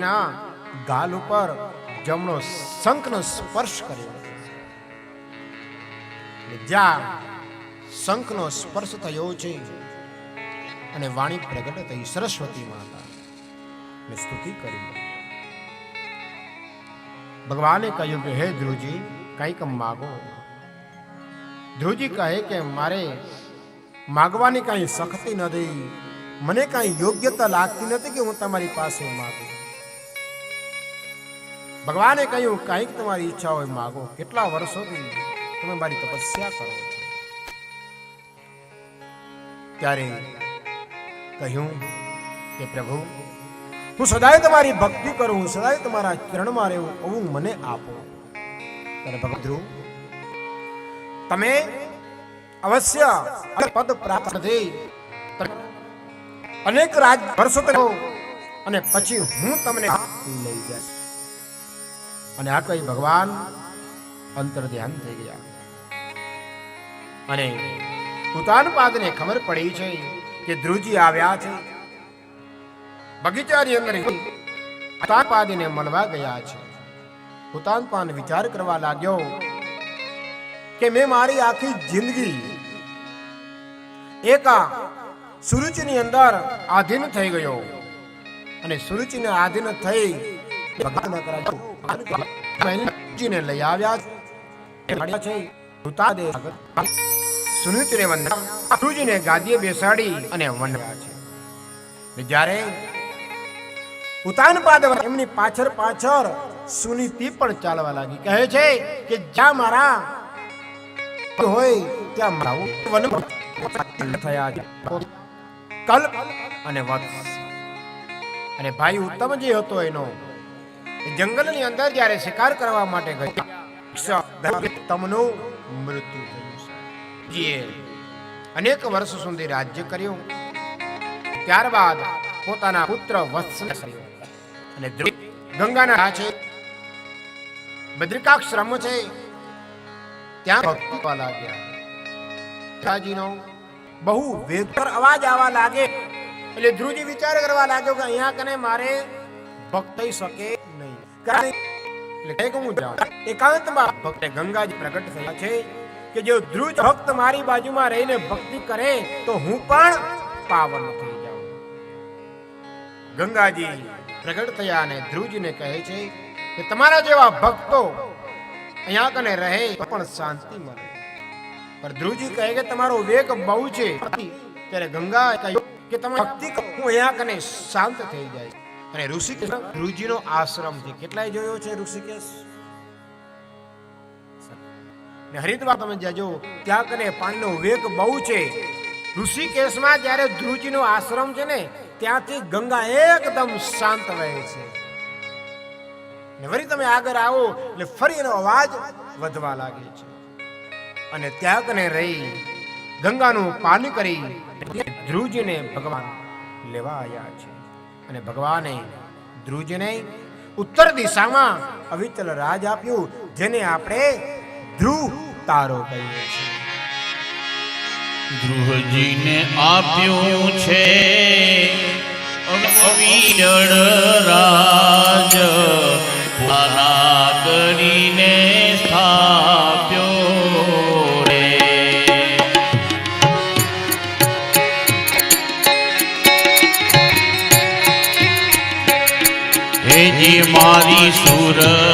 ના ગાલ ઉપર જમણો શંખનો સ્પર્શ કર્યો. જ્યાં શંખનો સ્પર્શ થયો છે અને વાણી પ્રગટ થઈ સરસ્વતી માતા સ્તુતિ કરી. ભગવાને કહ્યું કે, હે ધ્રુજી કંઈક માગો. ધ્રુજી કહે કે, મારે માગવાની કાંઈ શક્તિ નથી. મને કાંઈ યોગ્યતા લાગતી નથી કે હું તમારી પાસે માગું. ભગવાને કહ્યું, કંઈક તમારી ઈચ્છા હોય માગો. કેટલા વર્ષોથી તમે મારી તપસ્યા કરો છો? ત્યારે કહ્યું કે, પ્રભુ, હું સદાય તમારી ભક્તિ કરું સદાય તમારા ચરણમાં રહેવું એવું મને આપો. ત્યારે ભગત ધ્રુવ તમે અવશ્ય પદ પ્રાપ્ત થઈ અનેક રાજ વર્ષો અને પછી હું તમને લઈ જઈશ. અને આ કઈ ભગવાન અંતર ધ્યાન થઈ ગયા. અને ઉતાન ને ખબર પડી છે કે ધ્રુજી આવ્યા છે. બગીચાની અંદર ઉતાન પાદને મળવા ગયા છે. ઉતાનપાન વિચાર કરવા લાગ્યો કે મેં મારી આખી જિંદગી એક સુરુચિની અંદર આધીન થઈ ગયો. અને સુરુચિને આધીન થઈ ભગવાન કરાયું જીને લઈ આવ્યા છે સુનિત્રે વંદના ગુરુજીને ગાદીએ બેસાડી અને વંદવ્યા છે જ્યારે ઉતાન પાદ એમની પાછળ પાછળ સુનીતિ પણ ચાલવા લાગી કહે છે કે જ્યાં મારા હોય ત્યાં મારા વન થયા છે કલ્પ અને વત્સ અને ભાઈ ઉત્તમ જે હતો એનો જંગલની અંદર જ્યારે શિકાર કરવા માટે તમનું મૃત્યુ થયું છે. અનેક વર્ષ સુધી રાજ્ય કર્યું. ત્યારબાદ પોતાના પુત્ર વત્સ અને ગંગાના છે. બદ્રિકાશ્રમ છે. ત્યાં ભક્તિ લાગ્યા. પિતાજીનો બહુ વેગર અવાજ આવવા લાગે. એટલે ધ્રુજી વિચાર કરવા લાગ્યો કે અહીંયા કને મારે ભક્ત શકે નહીં. કારણ એટલે હું જાઉં એકાંતમાં ભક્ત ગંગાજી પ્રગટ થયા છે કે જો ધ્રુજ ભક્ત મારી બાજુમાં રહીને ભક્તિ કરે, તો હું પણ પાવન થઈ જાઉં. ગંગાજી પ્રગટ થયા અને ધ્રુજને કહે છે કે તમારા જેવા ભક્તો અહીંયા કને રહે પણ શાંતિ મળે. પણ ધ્રુજી કહે કે તમારો વેગ બહુ છે. ત્યારે ગંગા કહ્યું કે તમે ભક્તિ હું અહીંયા કને શાંત થઈ જાય. અને ઋષિકેશ? ધ્રુવજીનો આશ્રમ છે. કેટલાય જોયો છે ઋષિકેશ? ને હરિદ્વાર તમે જજો ત્યાં કને પાણીનો વેગ બહુ છે. ઋષિકેશમાં જ્યારે ધ્રુજીનો આશ્રમ છે ને, ત્યાંથી ગંગા એકદમ શાંત વહે છે. ને વળી તમે આગળ આવો, એટલે ફરી એનો અવાજ વધવા લાગે છે. અને ત્યાં કને રહી, ગંગાનું પાન કરી, ધ્રુજીને ભગવાન લેવા આવ્યા છે. અને ભગવાને ધ્રુજને ઉત્તર દિશામાં અવિચલ રાજ આપ્યું, જેને આપણે ધ્રુવ તારો કહીએ છીએ. ધ્રુવજીને આપ્યું છે અવિચળ રાજ. હેજી મારી સુરતા.